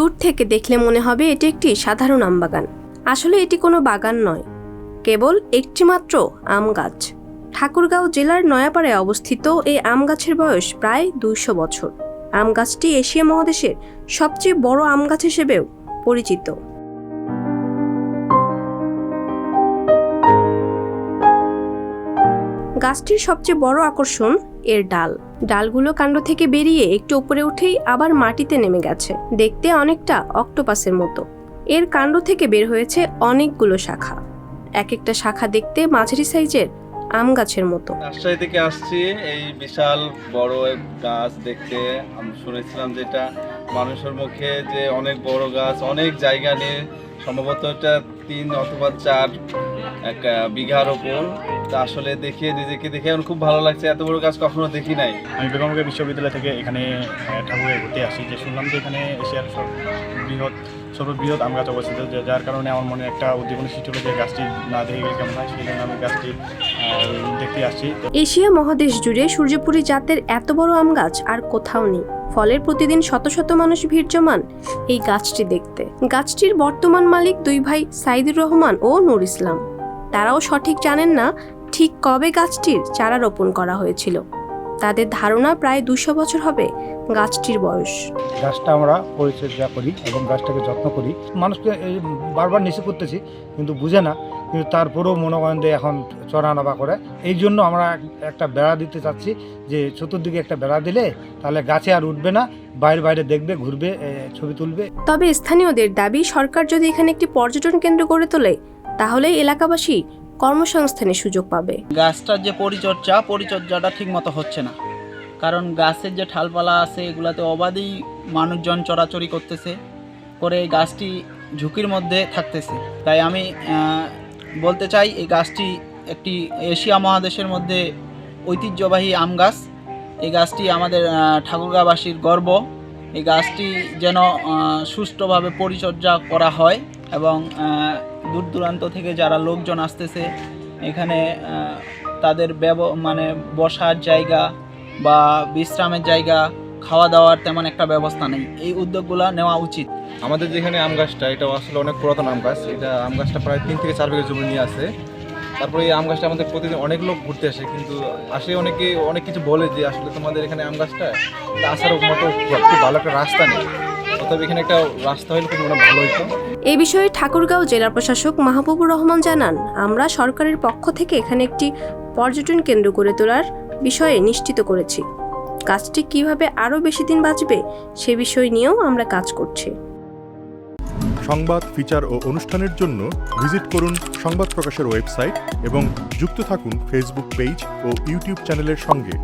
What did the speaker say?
দূর থেকে দেখলে মনে হবে এটি একটি সাধারণ আম বাগান। আসলে এটি কোনো বাগান নয়, কেবল একটি মাত্র আম গাছ। ঠাকুরগাঁও জেলার নয়াপাড়ায় অবস্থিত এই আম গাছের বয়স প্রায় দুইশো বছর। আম গাছটি এশিয়া মহাদেশের সবচেয়ে বড় আম গাছ হিসেবেও পরিচিত। গাছটির সবচেয়ে বড় আকর্ষণ এর ডাল। ডালগুলো কাণ্ড থেকে বেরিয়ে একটু উপরে উঠেই আবার মাটিতে নেমে গেছে, দেখতে অনেকটা অক্টোপাসের মতো। এর কাণ্ড থেকে বের হয়েছে অনেকগুলো শাখা। এক একটা শাখা দেখতে মাঝারি সাইজের আম গাছের মতো। রাজশাহী থেকে আসছি, এই বিশাল বড় গাছ দেখতে। আমি শুনেছিলাম যেটা মানুষের মুখে যে অনেক বড় গাছ, অনেক জায়গা নিয়ে সম্ভবত এটা তিন অথবা চার, এক বিঘার ওপর তা আসলে দেখে নিজেকে দেখে আমার খুব ভালো লাগছে। এত বড় গাছ কখনো দেখি নাই। আমি বেগমকে বিশ্ববিদ্যালয় থেকে এখানে ঠাকুরে ঘুরতে আসি। যে শুনলাম যে এখানে এশিয়ার সব বৃহৎ সর্ববৃহৎ আম গাছ অবস্থিত যার কারণে আমার মনে একটা উদ্দীপনা সৃষ্টি হলো যে গাছটি না দেখে গেলে কেমন হয় সেই জন্য আমি গাছটি দেখতে আসছি। এশিয়া মহাদেশ জুড়ে সূর্যপুরী জাতের এত বড় আম গাছ আর কোথাও নেই। ফলের প্রতিদিন শত শত মানুষ ভিড় জমান এই গাছটি দেখতে। গাছটির বর্তমান মালিক দুই ভাই সাইদুর রহমান ও নুর ইসলাম। তারাও সঠিক জানেন না ঠিক কবে গাছটির চারা রোপণ করা হয়েছিল? তাদের ধারণা প্রায় দুশো বছর হবে গাছটির বয়স। গাছটা আমরা পরিচর্যা করি এবং গাছটাকে যত্ন করি। মানুষকে এই বারবার নিষেধ করতেছি কিন্তু বুঝে না কিন্তু তারপরেও মনে করেন যে এখন চড়া নাবা করে। এই জন্য আমরা একটা বেড়া দিতে চাচ্ছি যে চতুর্দিকে একটা বেড়া দিলে তাহলে গাছে আর উঠবে না বাইরে বাইরে দেখবে ঘুরবে ছবি তুলবে। তবে স্থানীয়দের দাবি সরকার যদি এখানে একটি পর্যটন কেন্দ্র গড়ে তোলে তাহলে এলাকাবাসী কর্মসংস্থানের সুযোগ পাবে। গাছটার যে পরিচর্যা পরিচর্যাটা ঠিক মতো হচ্ছে না। কারণ গাছের যে ঠালপালা আছে এগুলাতে অবাধেই মানুষজন চড়াচড়ি করতেছে করে এই গাছটি ঝুঁকির মধ্যে থাকতেছে। তাই আমি বলতে চাই এই গাছটি একটি এশিয়া মহাদেশের মধ্যে ঐতিহ্যবাহী আম গাছ। এই গাছটি আমাদের আহ, ঠাকুরগাঁবাসীর গর্ব। এই গাছটি যেন সুষ্ঠুভাবে পরিচর্যা করা হয়। এবং দূর দূরান্ত থেকে যারা লোকজন আসতেছে, এখানে তাদের ব্যব মানে বসার জায়গা বা বিশ্রামের জায়গা খাওয়া দাওয়ার তেমন একটা ব্যবস্থা নেই। এই উদ্যোগগুলো নেওয়া উচিত। আমাদের যেখানে আম গাছটা, এটা আসলে অনেক পুরাতন আম গাছ। এটা আম গাছটা প্রায় তিন থেকে চার বিঘা জমি নিয়ে আছে। তারপরে এই আম গাছটা আমাদের প্রতিদিন অনেক লোক ঘুরতে আসে, কিন্তু আসে অনেকে অনেক কিছু বলে যে আসলে তোমাদের এখানে আম গাছটা আসার মতো খুব ভালো একটা রাস্তা নেই। অতএব এখানে একটা রাস্তা হলে খুব মানে ভালো হতো এ বিষয়ে ঠাকুরগাঁও জেলা প্রশাসক মাহবুবুর রহমান জানান আমরা সরকারের পক্ষ থেকে এখানে একটি পর্যটন কেন্দ্র গড়ে তোলার বিষয়ে নিশ্চিত করেছি। কাজটি কীভাবে আরও বেশি দিন বাঁচবে সে বিষয় নিয়েও আমরা কাজ করছি। সংবাদ ফিচার ও অনুষ্ঠানের জন্য ভিজিট করুন সংবাদ প্রকাশের ওয়েবসাইট এবং যুক্ত থাকুন ফেসবুক পেজ ও ইউটিউব চ্যানেলের সঙ্গে।